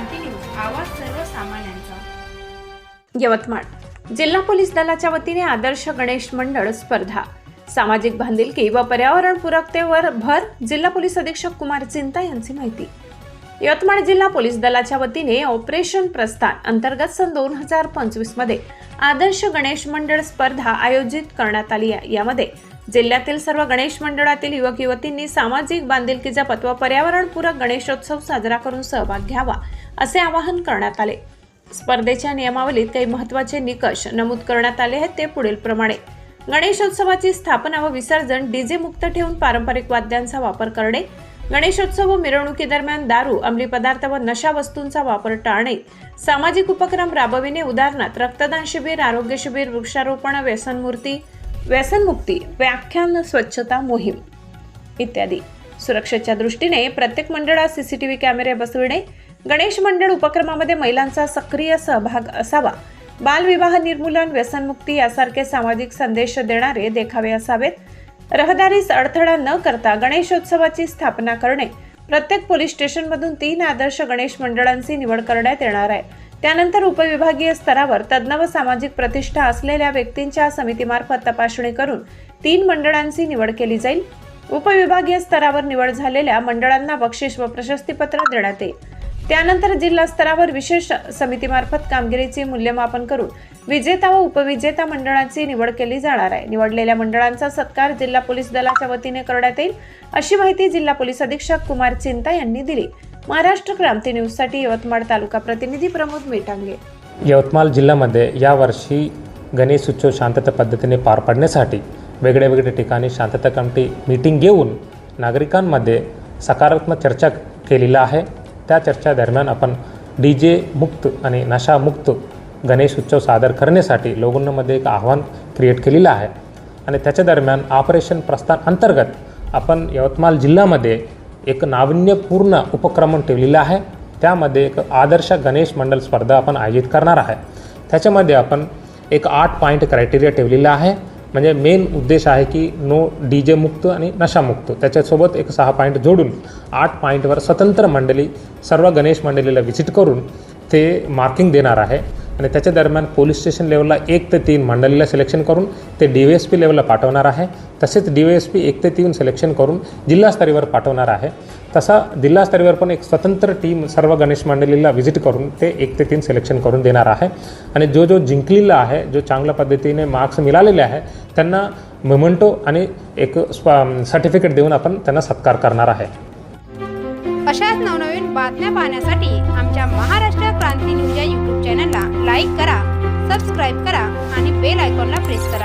क्रांती news आवाज सर्वसामान्यांचा. यवतमाळ. जिल्हा पोलीस दलाच्या वतीने आदर्श गणेश मंडळ स्पर्धा. सामाजिक बांधिलकी व पर्यावरणपूरकतेवर भर जिल्हा पोलीस अधीक्षक कुमार चिंता यांची माहिती. यवतमाळ जिल्हा पोलीस दलाच्या वतीने ऑपरेशन प्रस्थान अंतर्गत सन दोन हजार पंचवीसमध्ये आदर्श गणेश मंडळ स्पर्धा आयोजित करण्यात आली आहे. यामध्ये जिल्ह्यातील सर्व गणेश मंडळातील युवक युवतींनी सामाजिक बांधिलकीचा पत्वा पर्यावरणपूरक गणेशोत्सव साजरा करून सहभाग घ्यावा असे आवाहन करण्यात आले. स्पर्धेच्या नियमावलीत काही महत्त्वाचे निकष नमूद करण्यात आले आहेत ते पुढील प्रमाणे. गणेशोत्सवाची स्थापना व विसर्जन डीजे मुक्त ठेवून पारंपरिक वाद्यांचा वापर करणे गणेशोत्सव व मिरवणुकीदरम्यान दारू अंमली पदार्थ व नशा वस्तूंचा वापर टाळणे सामाजिक उपक्रम राबविणे उदाहरणार्थ रक्तदान शिबिर आरोग्य शिबिर वृक्षारोपण व्यसनमूर्ती व्यसनमुक्ती व्याख्यान स्वच्छता मोहीम इत्यादी. सुरक्षेच्या दृष्टीने प्रत्येक मंडळात सी सी टी व्ही कॅमेरे बसविणे गणेश मंडळ उपक्रमामध्ये महिलांचा सक्रिय सहभाग असावा. बालविवाह निर्मूलन व्यसनमुक्ती यासारखे सामाजिक संदेश देणारे देखावे असावेत. रहदारीस अडथळा न करता गणेशोत्सवाची स्थापना करणे प्रत्येक पोलीस स्टेशनमधून तीन आदर्श गणेश मंडळांची निवड करण्यात येणार आहे. त्यानंतर उपविभागीय स्तरावर तज्ज्ञ व सामाजिक प्रतिष्ठा असलेल्या व्यक्तींच्या समितीमार्फत तपासणी करून तीन मंडळांची निवड केली जाईल. उपविभागीय स्तरावर निवड झालेल्या मंडळांना बक्षीस व प्रशस्तीपत्र देण्यात येईल. त्यानंतर जिल्हा स्तरावर विशेष समितीमार्फत कामगिरीचे मूल्यमापन करून विजेता व उपविजेता मंडळांची निवड केली जाणार आहे. निवडलेल्या मंडळांचा सत्कार जिल्हा पोलीस दलाच्या वतीने करण्यात येईल अशी माहिती जिल्हा पोलीस अधीक्षक कुमार चिंता यांनी दिली. महाराष्ट्र क्रांती न्यूजसाठी यवतमाळ तालुका प्रतिनिधी प्रमोद मेटांगे. यवतमाळ जिल्ह्यामध्ये यावर्षी गणेश उत्सव शांतता पद्धतीने पार पाडण्यासाठी वेगळ्या वेगळ्या ठिकाणी शांतता कमिटी मीटिंग घेऊन नागरिकांमध्ये सकारात्मक चर्चा केलेला आहे. त्या चर्चा दरम्यान आपण डी जे मुक्त आणि नशामुक्त गणेश उत्सव सादर करण्यासाठी लोगोंमध्ये एक आव्हान क्रिएट केलेलं आहे. आणि त्याच्या दरम्यान ऑपरेशन प्रस्थान अंतर्गत आपण यवतमाळ जिल्ह्यामध्ये एक नाविन्यपूर्ण उपक्रम ठेवलेला आहे. त्यामध्ये एक आदर्श गणेश मंडळ स्पर्धा आपण आयोजित करणार आहे. त्याच्यामध्ये आपण एक आठ पॉईंट क्रायटेरिया ठेवलेला आहे. म्हणजे मेन उद्देश आहे की नो डी जे मुक्त आणि नशामुक्त त्याच्यासोबत एक सहा पॉईंट जोडून आठ पॉईंटवर स्वतंत्र मंडळी सर्व गणेश मंडळीला व्हिजिट करून ते मार्किंग देणार आहे. आणि त्याच्या दरम्यान पोलीस स्टेशन लेवलला एक ते तीन मंडळीला सिलेक्शन करून ते डी व्ही एस पी लेवलला पाठवणार आहे. तसेच डी व्ही एस पी एक ते तीन सिलेक्शन करून जिल्हास्तरीवर पाठवणार आहे. तसा जिल्हास्तरीवर पण एक स्वतंत्र टीम सर्व गणेश मंडळीला व्हिजिट करून ते एक ते तीन सिलेक्शन करून देणार आहे. आणि जो जो जिंकलेला आहे जो चांगल्या पद्धतीने मार्क्स मिळालेले आहे त्यांना मोमेंटो आणि एक सर्टिफिकेट देऊन आपण त्यांना सत्कार करणार आहे. अशाच नवनवीन बातम्या पाहण्यासाठी आमच्या महाराष्ट्र क्रांती न्यूज या यूट्यूब चॅनलला लाईक करा सबस्क्राईब करा आणि बेल आयकॉनला प्रेस करा.